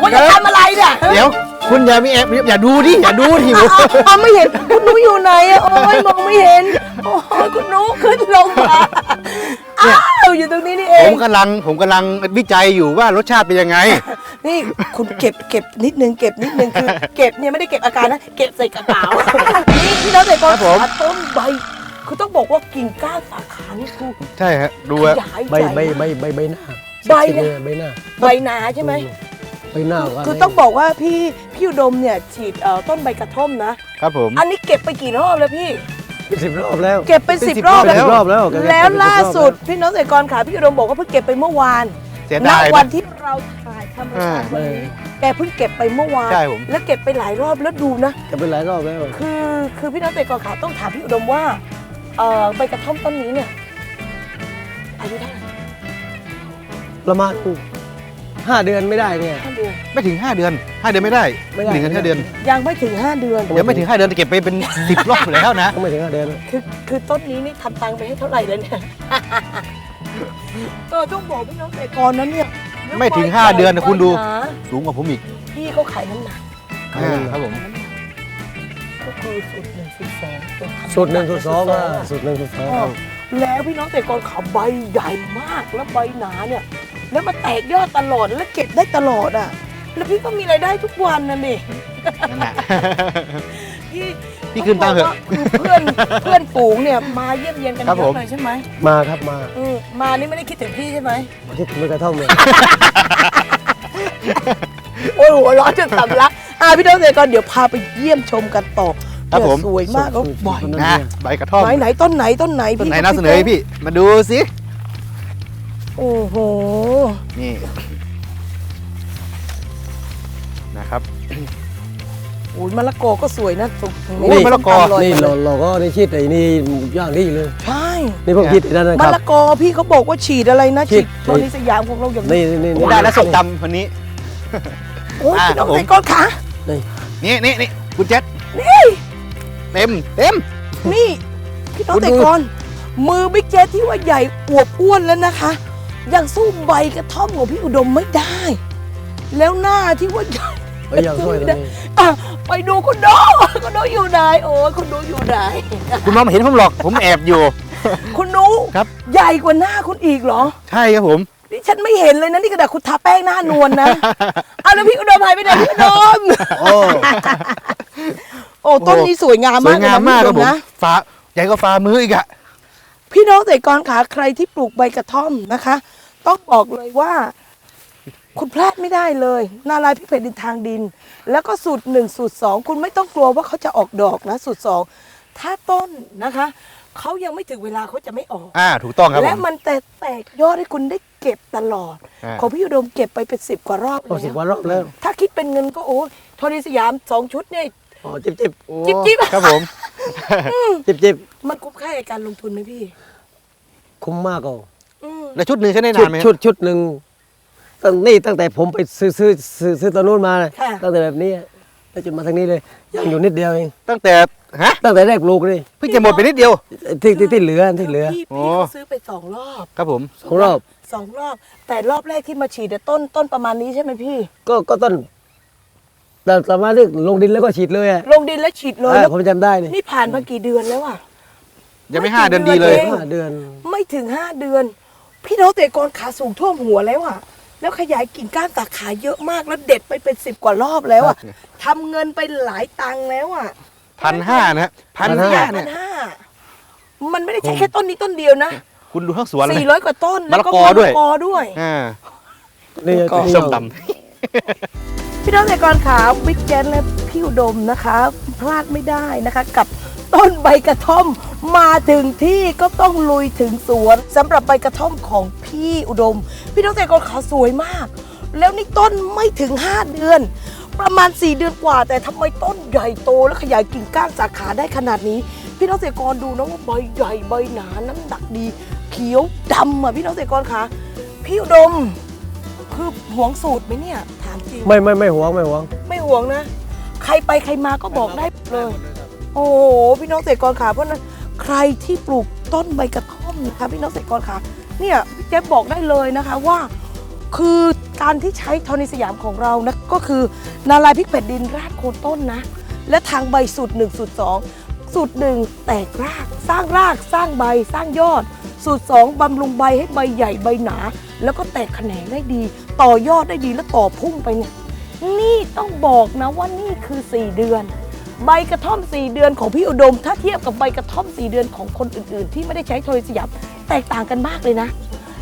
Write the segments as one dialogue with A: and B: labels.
A: คุณจะทำอะไรเนี่ย
B: เดี๋ยว คุณอย่ามีแอบอย่าดูดิอย่าดูดิ
A: อ้าวอ้าวไม่เห็นคุณหนูอยู่ไหนอะโอ้ยมองไม่เห็นโอ้ยคุณหนูขึ้นลงมาอ้าวอยู่ตรงนี้นี่เอ
B: ผ
A: ง
B: มกำลังผมกำลังวิจัยอยู่ว่ารสชาติเป็นยังไง
A: นี่คุณเก็บเก็บนิดนึงเก็บนิดนึงคือ เก็บเนี่ยไม่ได้เก็บอาการนะเก็บใส่กระเป๋านี่พี่น้องใส่กอน
B: ครับผม
A: ขาต้นใบคือต้องบอกว่ากิ่งก้านสาขานี่คือ
B: ใช่ฮะดู
A: ข
B: ฮะ
A: ยาย
C: ใบ
A: ใหญ่
C: ใบใบใบใบหน้า
A: ใบเนี่ย
C: ใบหน้า
A: ใบหนาใช่ไหม
C: ใบหน้า
A: คือต้องบอกว่าพี่พี่อุดมเนี่ยฉีดเอ่อต้นใบกระท่อมนะ
B: ครับผม
A: อันนี้เก็บไปกี่รอบแล้วพี่
C: เป็นสิบรอบแล้ว
A: เก็บไป
B: เป็น
A: สิบ
B: สิบ
A: รอบ
B: รอบ
A: แล้ว
C: รอบแล้วก็เก็บ
A: แล้ว
C: เป็นสิบรอบ
A: ล่าสุดพี่น้องเกษตรกรขาพี่อุดมบอกว่าเพิ่งเก็บไปเมื่อวาน
B: เสีย
A: ณ
B: ดาย
A: วั
B: นะ
A: นที่เราถ่ายทำรายการ
B: อ่า
A: วันนี้แกเพิ่งเก็บไปเมื่อวาน
B: ใช่ผม
A: แล้วเก็บไปหลายรอบแล้วดูนะ
C: จะเป็นหลายรอบแล้ว
A: คือคือพี่น้องเกษตรกรขาต้องถามพี่อุดมว่าเอ่อใบกระท่อมต้นนี้เนี่ยอายุเท่าไหร่
C: ประมาณ ห้าเดือนไม่ได้เนี่ย
A: ห้าเดือน
B: ไม่ถึง 5 เดือน 5 เดือนไม่ได้
C: ไม่ได้
B: ถึงกันห้าเดือน
A: ยังไม่ถึง 5 เดือน
B: เดี๋ยวไม่ถึง 5 เดือนจะเก็บไปเป็น 10 รอบแล้วนะ
C: ต้องไม่ถึงห้าเดือน
A: คือคือต้นนี้นี่ทำตังค์ไปให้เท่าไหร่แล้วเนี่ย เออต้องบอกพี่น้องเกษตรกรนั้นเนี่ย
B: ไม่ถึงห้าเดือนนะคุณดู
A: หา
B: สูงกว่าผมอีก
A: พี่เขาขายน้ำหนัก
B: อ่าครับผม
A: ก็คือสูตรหนึ่งสูตรสองตัวทำ
C: สุดหนึ่งสุดสองอะสุดหนึ่งสุดสอง
A: อ้อแล้วพี่น้องเกษตรกรเขาใบใหญ่มากแล้วใบหนาเนี่ย แล้วมาแตกยอดตลอดแล้วเก็บได้ตลอดอะ แล้วพี่ก็มีรายได้ทุกวันนั่นดิ
B: นั่นแหละ
A: พี่
B: พี่ขึ้นตังค์เถอะ
A: คือเพื่อนเพื่อนฝูงเนี่ยมาเยี่ยมเยียนกัน
B: ครับ
A: เย
B: ผ
A: อะ
B: ม
A: เลยใช่ไหม
C: มาครับมา
A: อืมมานี่ไม่ได้คิดถึงพี่ใช่ไหม
C: ที่ไม่กระท่อมเลย
A: โอ้ยหัวเร้อนจนสำลักอะพี่น้องเกษตรกรเดี๋ยวพาไปเยี่ยมชมกันต่อ
B: ครับผม
A: เนี่ยสวยมากแล้วบ่อย
B: นะใบกระท่อม
A: ไหนไหนต้นไหนต้นไหน
B: ต้น
A: พี่
B: ไหนน่าเสนอให้พี่มาดูสิ
A: โอ้โห
B: นี่ นะครับ
A: โอ้ยมะละกอก็สวยนะสุก
B: โอ้ยมะละกอ
A: ร่ย
C: นี่เราเราก็ได้ชีดไอ้นี่ย่างนี่เลย
A: ใช่
C: นี่พวกชีดไอ้นั่นนะค
A: มะ
C: รับ
A: ละกอพี่เขาบอกว่าฉีดอะไรนะ
C: ฉี
A: ฉีด
C: ด
A: โทนิสยามของเราอย่าง
C: นี่นี่นี่
B: ได้แล้วส้มตำวันนี้
A: โอ้ย
B: อะ
A: พี่น้อง
B: ครับผม
A: เกษตรกรขา
B: นี่นี่นี่คุณเจษ
A: นี่
B: เต็มเต็ม
A: นี่พี่น้อง
B: คุณ
A: เกษ
B: ดู
A: ตรกรมือบิ๊กเจที่ว่าใหญ่อวบอ้วนแล้วนะคะ ยังสู้ใบกระท่อมของพี่อุดมไม่ได้ แล้วหน้าที่ว่าใหญ่
C: ไปย่างช่วยตรงนี้
A: อะไปดูคุณโดคุณโดอยู่ไหนโอ้ยคุณโดอยู่ไหน
B: คุณมองไม่เห็นผมหรอก ผมแอบอยู่
A: คุณนู
B: ครับ
A: ใหญ่กว่าหน้าคุณอีกเหรอ
B: ใช่ครับผม
A: นี่ฉันไม่เห็นเลยนะนี่กระดาษคุณทาแป้งหน้านวลนะ เอาแล้วพี่อุดมหายไปไหนพี่อุดม
C: โอ้
A: โอ้ต้นนี้สวยงาม
B: ส
A: มา
B: วย
A: กเลย
B: งาม
A: นะ
B: มาก
A: พี่
B: ค
A: อุ
B: รับผม
A: ดมนะ
B: ฟ้าใหญ่กว่าฟ้ามืออีกอะ
A: พี่น้องเกษตรกรขาใครที่ปลูกใบกระท่อมนะคะ ต้องบอกเลยว่า คุณพลาดไม่ได้เลย นาลายพิเภกดินทางดิน แล้วก็สูตรหนึ่งสูตรสองคุณไม่ต้องกลัวว่าเขาจะออกดอกนะ สูตรสองถ้าต้นนะคะเขายังไม่ถึงเวลาเขาจะไม่ออก
B: อ่าถูกต้องครับผ
A: และ
B: ม
A: มันแต่แตกยอดให้คุณได้เก็บตลอด
B: อ่า
A: ของพี่อุดมเก็บไปเป็นสิบกว่ารอบ
C: โอ้สิบก
A: แล้ว
C: ว่ารอบแล้ว
A: ถ้าคิดเป็นเงินก็โอ้ยโทนี่สยามสองชุดเนี่ย
C: อ๋อจิบจิบ
B: โอ้
A: จิ๊บจิ๊บ
B: ครับผม
C: จิบจิบ
A: มันคุ้มค่ากับการลงทุนไหมพี่
C: คุ้มมากอะ
A: อืม
B: แล้วชุดหนึ่งใช้ได้
C: ชุ
B: นา
C: ด
B: นไหม
C: ชุดชุดหนึ่งตั้งนี่ตั้งแต่ผมไปซื้อซื้อซื้อซื้อตัวนู้นมาเลย
A: ค่ะ
C: ตั้งแต่แบบนี้แล้วจนมาทางนี้เลยยังอยู่นิดเดียวเอง
B: ตั้งแต่ฮะ
C: ตั้งแต่แรกปลูกเลย
B: เพิ่งจะหมดไปนิดเดียว
C: ที่ที่ที่เหลือที่เหลือ
A: พี่
B: โอ้
A: พี่เขาซื้อไปสองรอบ
B: ครับผม
C: สองรอบ
A: สองรอบ แต่รอบแรกที่มาฉีดอะต้นต้นประมาณนี้ใช่ไหมพี่
C: ก็ก็ต้นแต่สามารถที่ลงดินแล้วก็ฉีดเลยอะ
A: ลงดินแล้วฉีดเลย
C: เออ
A: แล้ว
C: ผมจำได้นี่
A: นี่ผ่านมากี่เดือนแล้วอะ
B: ยังไม่ห้าเดือนดีเลย
A: เอง
C: ห้าเดือน
A: ไม่ถึงห้าเดือน พี่น้องเตะกรขาสูงท่วมหัวแล้วอะแล้วขยายกิ่งก้านสาขาเยอะมากแล้วเด็ดไปเป็นสิบกว่ารอบแล้วอะทำเงินไปหลายตังค์แล้วอะ
B: พันห้านะฮะพันห้า
A: พั
B: เนี่ย
A: นห้ามันไม่ได้ใช้แค่ต้นนี้ต้นเดียวนะ
B: คุณดูทั้งสวนเลย
A: สี่ร้อยกว่าต้นแล้วก็
B: มะละกอด้วย
A: มะละกอด้วย
B: อ่า
C: นี่
A: ก็
C: นี่
B: ส้มต
A: พี่น้องเกษตรกรขาบิ๊กแจนและพี่อุดมนะคะ พลาดไม่ได้นะคะกับ ต้นใบกระท่อม มาถึงที่ก็ต้องลุยถึงสวนสำหรับใบกระท่อมของพี่อุดม พี่น้องเกษตรกรขาสวยมาก แล้วนี่ต้นไม่ถึง 5 เดือน ประมาณ 4 เดือนกว่า แต่ทำไมต้นใหญ่โตและขยายกิ่งก้านสาขาได้ขนาดนี้ พี่น้องเกษตรกรดูนะว่าใบใหญ่ใบหนาน้ำหนักดี เขียวดำอะพี่น้องเกษตรกรขาพี่อุดม คือหวงสูตรไหมเนี่ยถามจริง
C: ไม่ไม่ไม่หวงไม่หวง
A: ไม่ห่วงนะ ใครไปใครมาก็บอกได้เลยโอ้โหพี่น้องเกษตรกรขาเพราะนั้นใครที่ปลูกต้นใบกระท่อมนะคะพี่น้องเกษตรกรขาเนี่ยพี่เจ๊บบอกได้เลยนะคะว่าคือการที่ใช้ทอนิสยามของเรานะก็คือนาลายพริกแผ่นดินราดโคนต้นนะ และทางใบสูตรหนึ่งสูตรสองสูตรหนึ่งแตกราก สร้างรากสร้างใบสร้างยอด สูตรสองบำรุงใบให้ใบใหญ่ใบหนา แล้วก็แตกแขนงได้ดี ต่อยอดได้ดีและต่อพุ่งไปเนี่ยนี่ต้องบอกนะว่านี่คือ 4 เดือน ใบกระท่อม 4 เดือนของพี่อุดม ถ้าเทียบกับใบกระท่อม 4 เดือนของคนอื่นๆ ที่ไม่ได้ใช้โทรสยับแตกต่างกันมากเลยนะ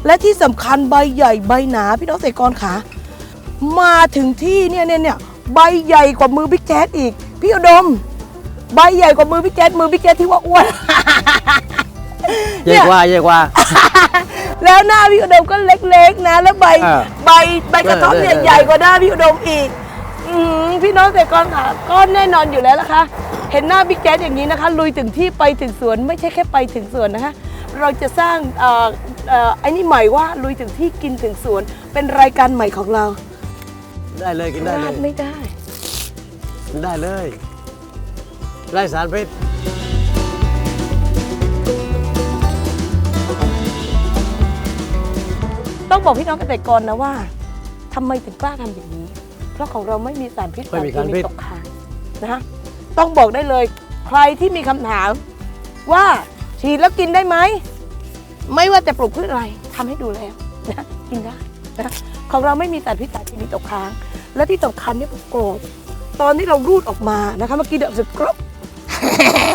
A: และที่สำคัญใบใหญ่ใบหนาพี่น้องเกษตรกรขามาถึงที่เนี่ยเนี่ยเนี่ยใบใหญ่กว่ามือบิ๊กแจ๊ดอีก พี่อุดม ใบใหญ่กว่ามือบิ๊กแจ๊ดมือบิ๊กแจ๊ดที่ว่าอ้วน
C: เยกว่าเยกว่า
A: แล้วหน้าพี่อุดมก็เล็กๆนะ แล้วใบ
C: อ่า
A: ใบใบกระท่อมเนี่ย
C: เออเออ
A: ใหญ่กว่าหน้าพี่อุดมอีกอืม พี่น้องเกษตรกรค่ะก็แน่นอนอยู่แล้วละคะ เห็นหน้าบิ๊กแจ๊สอย่างนี้นะคะ ลุยถึงที่ไปถึงสวนไม่ใช่แค่ไปถึงสวนนะคะ เราจะสร้างเอ่อเอ่อไอ้นี่ใหม่ว่าลุยถึงที่กินถึงสวน เป็นรายการใหม่ของเรา
C: ได้เลยกินได้
A: พ
C: เล
A: ลาด
C: ย
A: ไม่ได้
C: กินได้เลยไร้สารพิษ
A: ต้องบอกพี่น้องเกษตรกรนะว่าทำไมถึงกล้าทำอย่างนี้ เพราะของเราไม่มีสารพิษสารเคมีตกค้างนะคะต้องบอกได้เลย ใครที่มีคำถามว่าฉีดแล้วกินได้ไหม ไม่ว่าจะปลูกพืชอะไรทำให้ดูแล้วนะกินได้นะของเราไม่มีสารพิษสารเคมีตกค้าง และที่สำคัญเนี่ยกรอบตอนที่เรารูดออกมานะคะเมื่อกี้เดือดสุดกรอบ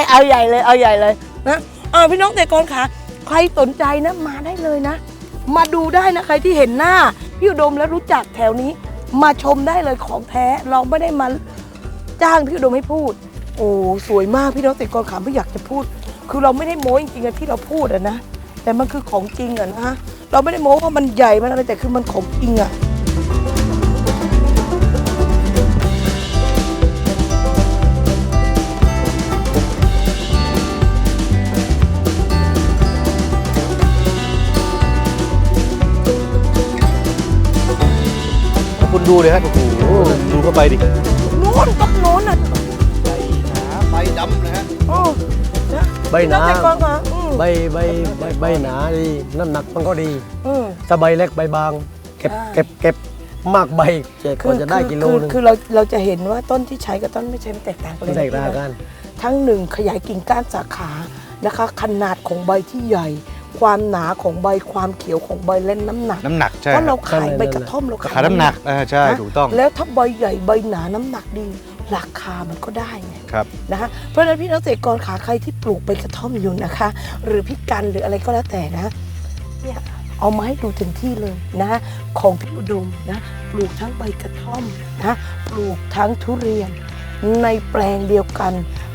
A: เอาใหญ่เลยเอาใหญ่เลยนะอ่าพี่น้องเกษตรกรค่ะใครสนใจนะมาได้เลยนะ มาดูได้นะใครที่เห็นหน้า พี่อุดมแล้วรู้จักแถวนี้ มาชมได้เลยของแท้เราไม่ได้มาจ้างพี่อุดมให้พูด โอ้สวยมากพี่น้องเกษตรกรขาไม่อยากจะพูด คือเราไม่ได้โม้จริงๆที่เราพูดอะนะแต่มันคือของจริงอะนะเราไม่ได้โม้ว่ามันใหญ่มันอะไรแต่คือมันของจริงอะ
B: ดูเลยฮะโอ้โหดูเข้าไปดิ
A: โน้นต้นโน้นอะ
B: ใบหนาใบดำนะฮะ
A: โอ้นะ
C: ใบหนา
A: พี่องเกษตรกรขาอืม
C: ใบใบใบใบหนาดีน้ำหนักมันก็ดี
A: อืม
C: ถ้าใบเล็กใบบาง เก็บ
A: ใช่
C: เก็บเก็บมากใบเจ็ดก็จะได้กิโล
A: คือ
C: นึง
A: คือเราเราจะเห็นว่าต้นที่ใช้กับต้นไม่ใช้มันแตกต่างกันเลย
C: แตกต่างกัน
A: ทั้งหนึ่งขยายกิ่งก้านสาขานะคะ ขนาดของใบที่ใหญ่ ความหนาของใบความเขียวของใบและน้ำหนัก
B: น้ำหนักใช่
A: เพราะเรา
B: ครับ
A: ขายใบกระท่อมเรา
B: ราคาน้ำหนักอ่าใช่
A: นะ
B: ถูกต้อง
A: แล้วถ้าใบใหญ่ใบหนาน้ำหนักดี ราคามันก็ได้ไง
B: ครับ
A: นะคะเพราะฉะนั้นพี่น้องเกษตรกรขาใครที่ปลูกใบกระท่อมอยู่นะคะ หรือพิกันหรืออะไรก็แล้วแต่นะเนี่ยเอามาให้ดูถึงที่เลยนะ ของพี่อุดมนะปลูกทั้งใบกระท่อมนะปลูกทั้งทุเรียน ในแปลงเดียวกัน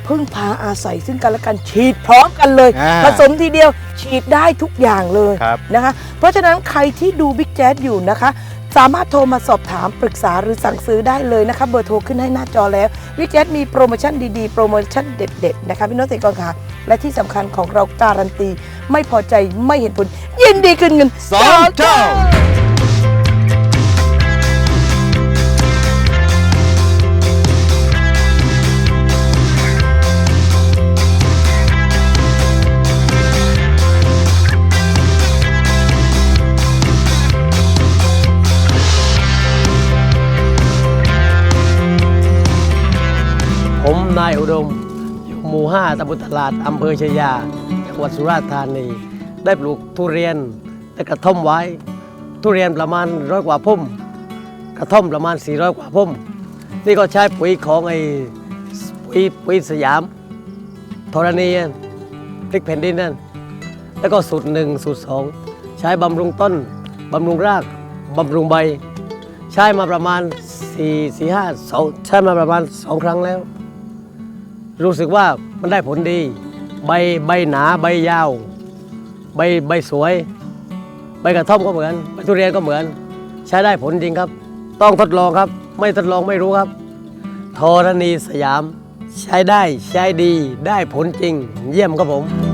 A: พึ่งพาอาศัยซึ่งกันและกันฉีดพร้อมกันเลย
B: อ่า
A: ผสมทีเดียวฉีดได้ทุกอย่างเลย
B: ครับ
A: นะคะ เพราะฉะนั้นใครที่ดูบิ๊กแจ๊ดอยู่นะคะ สามารถโทรมาสอบถามปรึกษาหรือสั่งซื้อได้เลยนะคะเบอร์โทรขึ้นให้หน้าจอแล้วบิ๊กแจ๊ดมีโปรโมชั่นดีๆ โปรโมชั่นเด็ดๆนะคะพี่น้องเกษตรกรค่ะและที่สำคัญของเราการันตี ไม่พอใจไม่เห็นผลยินดีคืนเงิน
B: สองเท่า
C: ผมนายอุดม อยู่หมู่ห้าตำบลตลาด อำเภอชยา จังหวัดสุราษฎร์ธานี ได้ปลูกทุเรียนและกระท่อมไว้ ทุเรียนประมาณร้อยกว่าพุ่ม กระท่อมประมาณ 400 กว่าพุ่ม นี่ก็ใช้ปุ๋ยของไอ้ปุ๋ยปุ๋ยสยามธรณีพริกแผ่นดินนั่น แล้วก็สูตรหนึ่งสูตรสองใช้บำรุงต้น บำรุงราก บำรุงใบ ใช้มาประมาณ4 4 5 2ใช้มาประมาณ 2 ครั้งแล้ว รู้สึกว่ามันได้ผลดี ใบใบหนาใบยาว ใบใบสวย ใบกระท่อมก็เหมือนใบทุเรียนก็เหมือน ใช้ได้ผลจริงครับ ต้องทดลองครับ ไม่ทดลองไม่รู้ครับธรณีสยาม ใช้ได้ใช้ดีได้ผลจริง เยี่ยมครับผม